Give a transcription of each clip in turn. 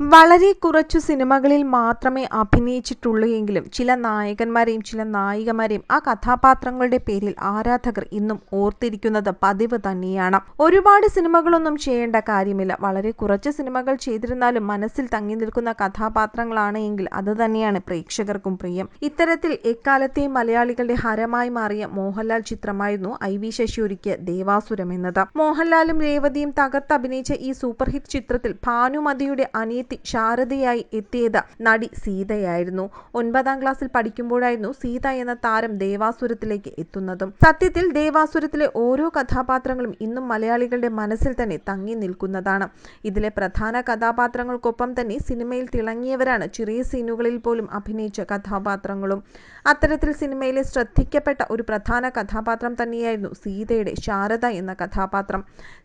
വളരെ കുറച്ചു സിനിമകളിൽ മാത്രമേ അഭിനയിച്ചിട്ടുള്ളൂ എങ്കിലും ചില നായകന്മാരെയും ചില നായികമാരെയും ആ കഥാപാത്രങ്ങളുടെ പേരിൽ ആരാധകർ ഇന്നും ഓർത്തിരിക്കുന്നത് പതിവ് തന്നെയാണ്. ഒരുപാട് സിനിമകളൊന്നും ചെയ്യേണ്ട കാര്യമില്ല. വളരെ കുറച്ച് സിനിമകൾ ചെയ്തിരുന്നാലും മനസ്സിൽ തങ്ങി നിൽക്കുന്ന കഥാപാത്രങ്ങളാണ് എങ്കിൽ അത് തന്നെയാണ് പ്രേക്ഷകർക്കും പ്രിയം. ഇത്തരത്തിൽ എക്കാലത്തെയും മലയാളികളുടെ ഹരമായി മാറിയ മോഹൻലാൽ ചിത്രമായിരുന്നു ഐ വി ശശി ഒരുക്കിയ ദേവാസുരം എന്നത്. മോഹൻലാലും രേവതിയും തകർത്തഭിനയിച്ച ഈ സൂപ്പർ ഹിറ്റ് ചിത്രത്തിൽ ഭാനുമതിയുടെ അനിയത്തി ശാരദയായി എത്തിയത് നടി സീതയായിരുന്നു. ഒൻപതാം ക്ലാസ്സിൽ പഠിക്കുമ്പോഴായിരുന്നു സീത എന്ന താരം ദേവാസുരത്തിലേക്ക് എത്തുന്നതും. സത്യത്തിൽ ദേവാസുരത്തിലെ ഓരോ കഥാപാത്രങ്ങളും ഇന്നും മലയാളികളുടെ മനസ്സിൽ തന്നെ തങ്ങി നിൽക്കുന്നതാണ്. ഇതിലെ പ്രധാന കഥാപാത്രങ്ങൾക്കൊപ്പം തന്നെ സിനിമയിൽ തിളങ്ങിയവരാണ് ചെറിയ സീനുകളിൽ പോലും അഭിനയിച്ച കഥാപാത്രങ്ങളും. അത്തരത്തിൽ സിനിമയിലെ ശ്രദ്ധിക്കപ്പെട്ട ഒരു പ്രധാന കഥാപാത്രം തന്നെയായിരുന്നു സീതയുടെ ശാരദ എന്ന കഥാപാത്രം.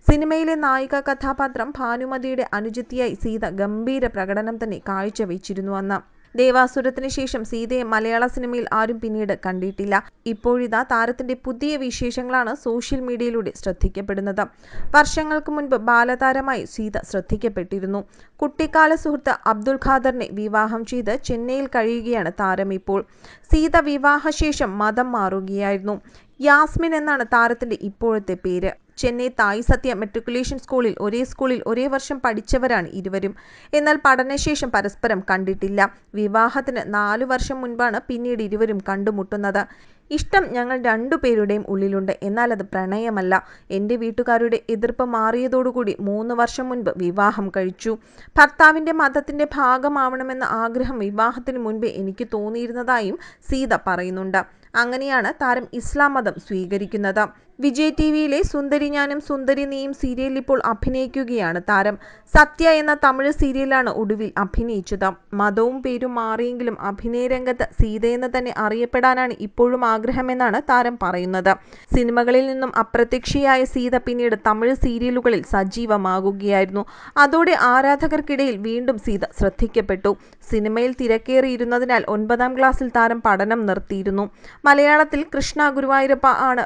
സിനിമയിലെ നായിക കഥാപാത്രം ഭാനുമതിയുടെ അനുജത്തിയായി സീത ഗംഭീര പ്രകടനം തന്നെ കാഴ്ചവെച്ചിരുന്നു അന്ന്. ദേവാസുരത്തിന് ശേഷം സീതയെ മലയാള സിനിമയിൽ ആരും പിന്നീട് കണ്ടിട്ടില്ല. ഇപ്പോഴിതാ താരത്തിന്റെ പുതിയ വിശേഷങ്ങളാണ് സോഷ്യൽ മീഡിയയിലൂടെ ശ്രദ്ധിക്കപ്പെടുന്നത്. വർഷങ്ങൾക്ക് മുൻപ് ബാലതാരമായി സീത ശ്രദ്ധിക്കപ്പെട്ടിരുന്നു. കുട്ടിക്കാല സുഹൃത്ത് അബ്ദുൽ ഖാദറിനെ വിവാഹം ചെയ്ത് ചെന്നൈയിൽ കഴിയുകയാണ് താരം ഇപ്പോൾ. സീത വിവാഹശേഷം മതം മാറുകയായിരുന്നു. യാസ്മിൻ എന്നാണ് താരത്തിന്റെ ഇപ്പോഴത്തെ പേര്. ചെന്നൈ തായ് സത്യ മെട്രിക്കുലേഷൻ സ്കൂളിൽ ഒരേ സ്കൂളിൽ ഒരേ വർഷം പഠിച്ചവരാണ് ഇരുവരും. എന്നാൽ പഠനശേഷം പരസ്പരം കണ്ടിട്ടില്ല. വിവാഹത്തിന് നാലു വർഷം മുൻപാണ് പിന്നീട് ഇരുവരും കണ്ടുമുട്ടുന്നത്. ഇഷ്ടം ഞങ്ങൾ രണ്ടുപേരുടെയും ഉള്ളിലുണ്ട്. എന്നാൽ അത് പ്രണയമല്ല. എന്റെ വീട്ടുകാരുടെ എതിർപ്പ് മാറിയതോടുകൂടി മൂന്ന് വർഷം മുൻപ് വിവാഹം കഴിച്ചു. ഭർത്താവിന്റെ മതത്തിന്റെ ഭാഗമാവണമെന്ന ആഗ്രഹം വിവാഹത്തിന് മുൻപേ എനിക്ക് തോന്നിയിരുന്നതായും സീത പറയുന്നുണ്ട്. അങ്ങനെയാണ് താരം ഇസ്ലാം മതം സ്വീകരിക്കുന്നത്. വിജയ് ടി വിയിലെ സുന്ദരി ഞാനും സുന്ദരി നീയും സീരിയലിൽ ഇപ്പോൾ അഭിനയിക്കുകയാണ്. താരം സത്യ എന്ന തമിഴ് സീരിയലാണ് ഒടുവിൽ അഭിനയിച്ചത്. മതവും പേരും മാറിയെങ്കിലും അഭിനയ രംഗത്ത് സീതയെന്ന് തന്നെ അറിയപ്പെടാനാണ് ഇപ്പോഴും ആഗ്രഹമെന്നാണ് താരം പറയുന്നത്. സിനിമകളിൽ നിന്നും അപ്രത്യക്ഷയായ സീത പിന്നീട് തമിഴ് സീരിയലുകളിൽ സജീവമാകുകയായിരുന്നു. അതോടെ ആരാധകർക്കിടയിൽ വീണ്ടും സീത ശ്രദ്ധിക്കപ്പെട്ടു. സിനിമയിൽ തിരക്കേറിയിരുന്നതിനാൽ ഒൻപതാം ക്ലാസ്സിൽ താരം പഠനം നിർത്തിയിരുന്നു. മലയാളത്തിൽ കൃഷ്ണ ഗുരുവായൂരപ്പ ആണ്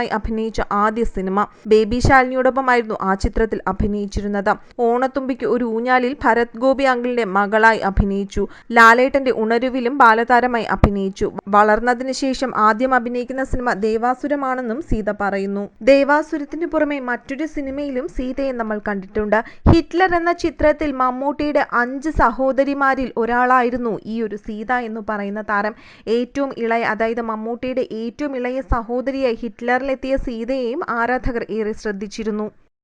ബാലതാരമായി അഭിനയിച്ച ആദ്യ സിനിമ ബേബി ശാലിനിയോടൊപ്പമായിരുന്നു ആ ചിത്രത്തിൽ അഭിനയിച്ചിരുന്നത്. ഓണത്തുമ്പിക്ക് ഒരു ഊഞ്ഞാലിൽ ഭരത് ഗോപി അങ്കിളിന്റെ മകളായി അഭിനയിച്ചു. ലാലേട്ടന്റെ ഉണരുവിലും ബാലതാരമായി അഭിനയിച്ചു. വളർന്നതിന് ശേഷം ആദ്യം അഭിനയിക്കുന്ന സിനിമ ദേവാസുരമാണെന്നും സീത പറയുന്നു. ദേവാസുരത്തിന് പുറമെ മറ്റൊരു സിനിമയിലും സീതയെ നമ്മൾ കണ്ടിട്ടുണ്ട്. ഹിറ്റ്ലർ എന്ന ചിത്രത്തിൽ മമ്മൂട്ടിയുടെ അഞ്ച് സഹോദരിമാരിൽ ഒരാളായിരുന്നു ഈ ഒരു സീത എന്ന് പറയുന്ന താരം. ഏറ്റവും ഇളയ അതായത് മമ്മൂട്ടിയുടെ ഏറ്റവും ഇളയ സഹോദരിയായി ഹിറ്റ്ലറിലെത്തിയ സീതയെയും ആരാധകർ ഏറെ ശ്രദ്ധിച്ചിരുന്നു